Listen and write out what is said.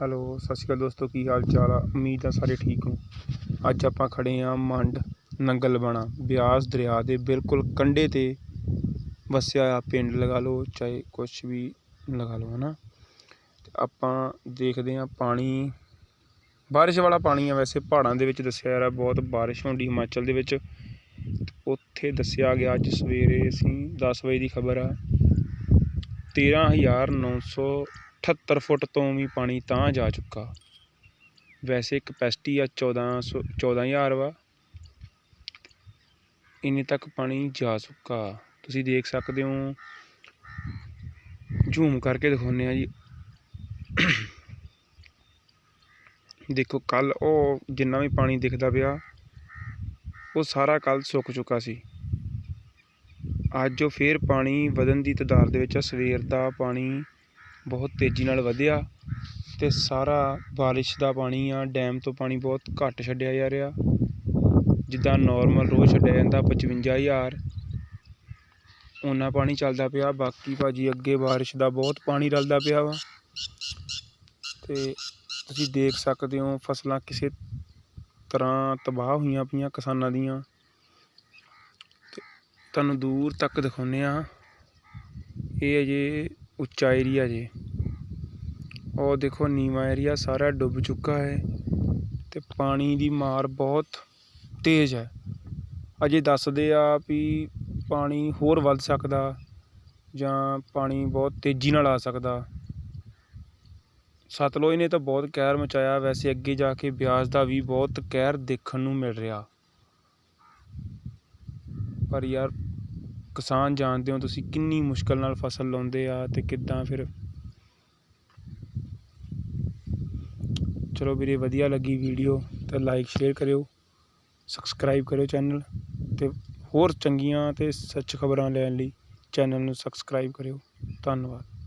Hello, ਸਤਿ ਸ਼੍ਰੀ ਅਕਾਲ ਦੋਸਤੋ, ਕੀ ਹਾਲ ਚਾਲ ਆ? ਉਮੀਦ ਆ ਸਾਰੇ ਠੀਕ ਹੋ ਅੱਜ ਆਪਾਂ ਖੜੇ ਆ ਮੰਡ ਨੰਗਲ ਨੰਗਲਬਾਣਾ ਬਿਆਸ ਦਰਿਆ ਦੇ ਬਿਲਕੁਲ ਕੰਢੇ ਤੇ ਵਸਿਆ ਆ ਪਿੰਡ ਲਗਾ ਲਓ, ਚਾਹੇ ਕੁਛ ਵੀ ਲਗਾ ਲਓ, ਹਨਾ? ਤੇ ਆਪਾਂ ਦੇਖਦੇ ਆ ਪਾਣੀ, ਬਾਰਿਸ਼ ਵਾਲਾ ਪਾਣੀ ਆ ਵੈਸੇ ਪਹਾੜਾਂ ਦੇ ਵਿੱਚ ਦੱਸਿਆ ਜਾ ਰਿਹਾ ਬਹੁਤ ਬਾਰਿਸ਼ ਹੁੰਦੀ ਹਿਮਾਚਲ ਦੇ ਵਿੱਚ। ਉੱਥੇ ਦੱਸਿਆ ਗਿਆ ਅੱਜ ਸਵੇਰੇ, ਅਸੀਂ 10 ਵਜੇ ਦੀ ਖਬਰ ਆ 13978 ਫੁੱਟ ਤੋਂ ਵੀ ਪਾਣੀ ਤਾਂ ਜਾ ਚੁੱਕਾ। ਵੈਸੇ ਕਪੈਸਿਟੀ ਆ 1400 14000 ਵਾ। ਇੰਨੇ ਤੱਕ ਪਾਣੀ ਜਾ ਚੁੱਕਾ। ਤੁਸੀਂ ਦੇਖ ਸਕਦੇ ਹੋ। ਜ਼ੂਮ ਕਰਕੇ ਦਿਖਾਉਂਦੇ ਆ ਜੀ। ਦੇਖੋ, ਕੱਲ ਉਹ ਜਿੰਨਾ ਵੀ ਪਾਣੀ ਦਿਖਦਾ ਪਿਆ, ਉਹ ਸਾਰਾ ਕੱਲ ਸੁੱਕ ਚੁੱਕਾ ਸੀ। ਅੱਜ ਉਹ ਫੇਰ ਪਾਣੀ ਵਧਣ ਦੀ ਤਦਾਰ ਦੇ ਵਿੱਚ ਆ। ਸਵੇਰ ਦਾ ਪਾਣੀ ਬਹੁਤ ਤੇਜ਼ੀ ਨਾਲ ਵਧਿਆ ਤੇ ਸਾਰਾ ਬਾਰਿਸ਼ ਦਾ ਪਾਣੀ ਆ, ਡੈਮ ਤੋਂ ਪਾਣੀ ਬਹੁਤ ਘੱਟ ਛੱਡਿਆ ਜਾ ਰਿਹਾ। ਜਿੱਦਾਂ ਨਾਰਮਲ ਰੋਜ਼ ਛੱਡਿਆ ਜਾਂਦਾ 55000 ਓਨਾ ਪਾਣੀ ਚੱਲਦਾ ਪਿਆ, ਬਾਕੀ ਭਾਜੀ ਅੱਗੇ ਬਾਰਿਸ਼ ਦਾ ਬਹੁਤ ਪਾਣੀ ਰਲਦਾ ਪਿਆ ਵਾ। ਤੇ ਤੁਸੀਂ ਦੇਖ ਸਕਦੇ ਹੋ ਫਸਲਾਂ ਕਿਸੇ ਤਰ੍ਹਾਂ ਤਬਾਹ ਹੋਈਆਂ ਪਈਆਂ ਕਿਸਾਨਾਂ ਦੀਆਂ। ਤੁਹਾਨੂੰ ਦੂਰ ਤੱਕ ਦਿਖਾਉਂਦੇ ਆ ਇਹ ਅਜੇ ਉੱਚਾ ਏਰੀਆ ਜੇ। ਉਹ ਦੇਖੋ, ਨੀਵਾਂ ਏਰੀਆ ਸਾਰਾ ਡੁੱਬ ਚੁੱਕਾ ਹੈ ਤੇ ਪਾਣੀ ਦੀ ਮਾਰ ਬਹੁਤ ਤੇਜ਼ ਹੈ। ਅਜੇ ਦੱਸਦੇ ਆ ਵੀ ਪਾਣੀ ਹੋਰ ਵੱਧ ਸਕਦਾ ਜਾਂ ਪਾਣੀ ਬਹੁਤ ਤੇਜ਼ੀ ਨਾਲ ਆ ਸਕਦਾ। ਸਤਲੁਜ ਨੇ ਤਾਂ ਬਹੁਤ ਕਹਿਰ ਮਚਾਇਆ, ਵੈਸੇ ਅੱਗੇ ਜਾ ਕੇ ਬਿਆਸ ਦਾ ਵੀ ਬਹੁਤ ਕਹਿਰ ਦੇਖਣ ਨੂੰ ਮਿਲ ਰਿਹਾ। ਪਰ ਯਾਰ ਕਿਸਾਨ ਜਾਣਦੇ ਹੋ ਤੁਸੀਂ, ਕਿੰਨੀ ਮੁਸ਼ਕਲ ਨਾਲ ਫਸਲ ਲਾਉਂਦੇ ਆ ਤੇ ਕਿੱਦਾਂ ਫਿਰ? ਚਲੋ ਵੀਰੇ, ਵਧੀਆ ਲੱਗੀ ਵੀਡੀਓ, ਤਾਂ ਲਾਈਕ ਸ਼ੇਅਰ ਕਰਿਓ ਸਬਸਕ੍ਰਾਈਬ ਕਰਿਓ ਚੈਨਲ ਤੇ ਹੋਰ ਚੰਗੀਆਂ ਤੇ ਸੱਚ ਖਬਰਾਂ ਲੈਣ ਲਈ ਚੈਨਲ ਨੂੰ ਸਬਸਕ੍ਰਾਈਬ ਕਰਿਓ। ਧੰਨਵਾਦ।